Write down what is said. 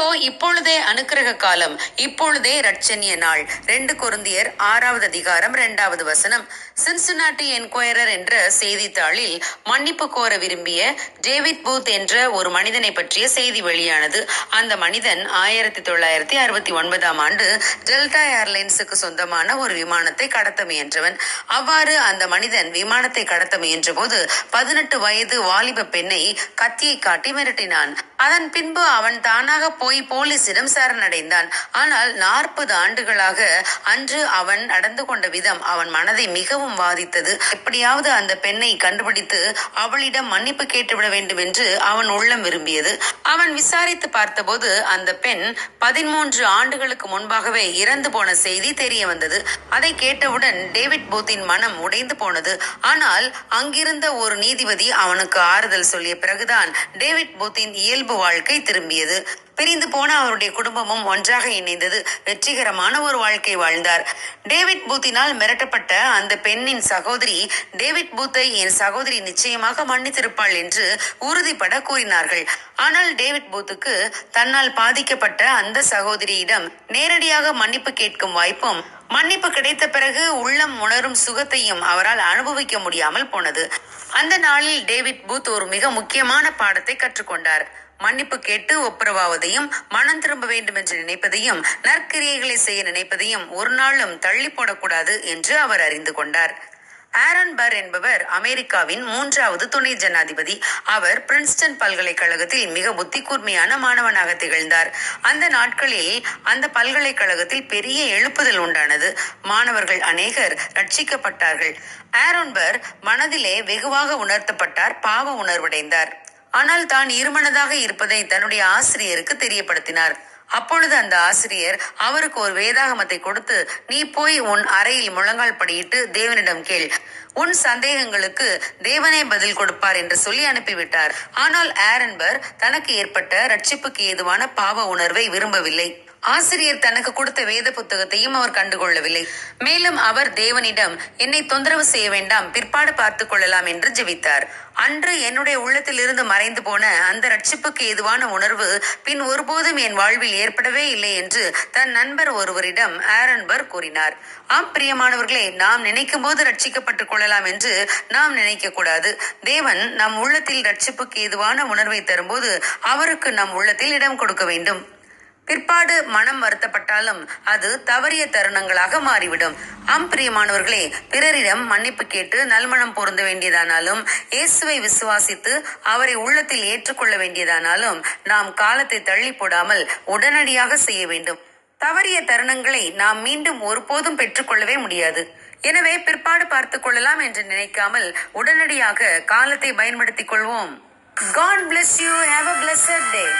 இப்பொழுதே அனுக்கிரக காலம் இப்பொழுதே ரட்சணிய நாள். ரெண்டு குருந்தியர் ஆறாவது அதிகாரம் இரண்டாவது வசனம். சின்சுனாட்டி என்கொயரர் என்ற செய்தித்தாளில் மன்னிப்பு கோர விரும்பிய டேவிட் பூத் என்ற ஒரு மனிதனை பற்றிய செய்தி வெளியானது. அந்த மனிதன் ஆயிரத்தி தொள்ளாயிரத்தி அறுபத்தி ஒன்பதாம் ஆண்டு டெல்டா ஏர்லைன்ஸுக்கு சொந்தமான ஒரு விமானத்தை கடத்த முயன்றவன். அவ்வாறு அந்த மனிதன் விமானத்தை கடத்த முயன்ற போது பதினெட்டு வயது வாலிப பெண்ணை கத்தியை காட்டி மிரட்டினான். அதன் பின்பு அவன் தானாக போய் போலீசிடம் சரணடைந்தான். ஆனால் நாற்பது ஆண்டுகளாக அன்று அவன் நடந்து கொண்ட விதம் அவன் மனதை மிகவும் வாதித்தது. எப்படியாவது அந்த பெண்ணை கண்டுபிடித்து அவளிடம் மன்னிப்பு கேட்டுவிட வேண்டும் என்று அவன் உள்ளம் விரும்பியது. அவன் விசாரித்து பார்த்தபோது அந்த பெண் பதிமூன்று ஆண்டுகளுக்கு முன்பாகவே இறந்து போன செய்தி தெரிய வந்தது. அதை கேட்டவுடன் டேவிட் பூத்தின் மனம் உடைந்து போனது. ஆனால் அங்கிருந்த ஒரு நீதிபதி அவனுக்கு ஆறுதல் சொல்லிய பிறகுதான் டேவிட் பூத்தின் இயல்பு இயல்பு வாழ்க்கை திரும்பியது. பிரிந்து போன அவருடைய குடும்பமும் ஒன்றாக இணைந்தது. வெற்றிகரமான ஒரு வாழ்க்கை வாழ்ந்தார். டேவிட் பூத்தினால் மிரட்டப்பட்ட அந்த பெண்ணின் சகோதரி டேவிட் பூத்தை என் சகோதரி நிச்சயமாக மன்னித்திருப்பாள் என்று உறுதிப்பட கூறினார்கள். ஆனால் டேவிட் பூத்துக்கு தன்னால் பாதிக்கப்பட்ட அந்த சகோதரியிடம் நேரடியாக மன்னிப்பு கேட்கும் வாய்ப்பும் மன்னிப்பு கிடைத்த பிறகு உள்ளம் உணரும் சுகத்தையும் அவரால் அனுபவிக்க முடியாமல் போனது. அந்த நாளில் டேவிட் பூத் ஒரு மிக முக்கியமான பாடத்தை கற்றுக்கொண்டார். மன்னிப்பு கேட்டு ஒப்புரவாவதையும் மனம் திரும்ப வேண்டும் என்று நினைப்பதையும் நற்கிரியைகளை செய்ய நினைப்பதையும் ஒரு நாளும் தள்ளி போடக்கூடாது என்று அவர் அறிந்து கொண்டார். ஆரன் பர் என்பவர் அமெரிக்காவின் மூன்றாவது துணை ஜனாதிபதி. அவர் பிரின்ஸ்டன் பல்கலைக்கழகத்தில் மிக புத்தி கூர்மையான மாணவனாக திகழ்ந்தார். அந்த நாட்களில் அந்த பல்கலைக்கழகத்தில் பெரிய எழுப்புதல் உண்டானது. மாணவர்கள் அநேகர் ரட்சிக்கப்பட்டார்கள். ஆரோன்பர் மனதிலே வெகுவாக உணர்த்தப்பட்டார் பாவ உணர்வடைந்தார். ஆனால் தான் இருமனதாக இருப்பதை தன்னுடைய ஆசிரியருக்கு தெரியப்படுத்தினார். அப்பொழுது அந்த ஆசிரியர் அவருக்கு ஒரு வேதாகமத்தை கொடுத்து நீ போய் உன் அறையில் முழங்கால் படியிட்டு தேவனிடம் கேள். உன் சந்தேகங்களுக்கு தேவனே பதில் கொடுப்பார் என்று சொல்லி அனுப்பிவிட்டார். ஆனால் ஆரன்பர் தனக்கு ஏற்பட்ட ரட்சிப்புக்கு ஏதுவான பாவ உணர்வை விரும்பவில்லை. ஆசிரியர் தனக்கு கொடுத்த வேத புத்தகத்தையும் அவர் கண்டுகொள்ளவில்லை. மேலும் அவர் தேவனிடம் என்னை தொந்தரவு செய்ய வேண்டாம் பிற்பாடு பார்த்துக் கொள்ளலாம் என்று ஜெபித்தார். அன்று என்னுடைய உள்ளத்தில் இருந்து மறைந்து போன அந்த ரட்சிப்புக்கு ஏதுவான உணர்வு பின் ஒருபோதும் என் வாழ்வில் ஏற்படவே இல்லை என்று தன் நண்பர் ஒருவரிடம் ஆரன்பர் கூறினார். ஆம் பிரியமானவர்களே நாம் நினைக்கும் போது ரட்சிக்கப்பட்டுக் கொள்ளலாம் என்று நாம் நினைக்க கூடாது. தேவன் நம் உள்ளத்தில் ரட்சிப்புக்கு ஏதுவான உணர்வை தரும்போது அவருக்கு நம் உள்ளத்தில் இடம் கொடுக்க வேண்டும். பிற்பாடு மனம் வருத்தப்பட்டாலும் அது தவறிய தருணங்களாக மாறிவிடும். ஆம் பிரியமானவர்களே பிறரிடம் மன்னிப்பு கேட்டு நல்மணம் பொருந்த வேண்டியதானாலும் இயேசுவை விசுவாசித்து அவரை உள்ளத்தில் ஏற்றுக்கொள்ள வேண்டியதானாலும் நாம் காலத்தை தள்ளி போடாமல் உடனடியாக செய்ய வேண்டும். தவறிய தருணங்களை நாம் மீண்டும் ஒருபோதும் பெற்றுக்கொள்ளவே முடியாது. எனவே பிற்பாடு பார்த்து கொள்ளலாம் என்று நினைக்காமல் உடனடியாக காலத்தை பயன்படுத்திக் கொள்வோம். God bless you have a blessed day.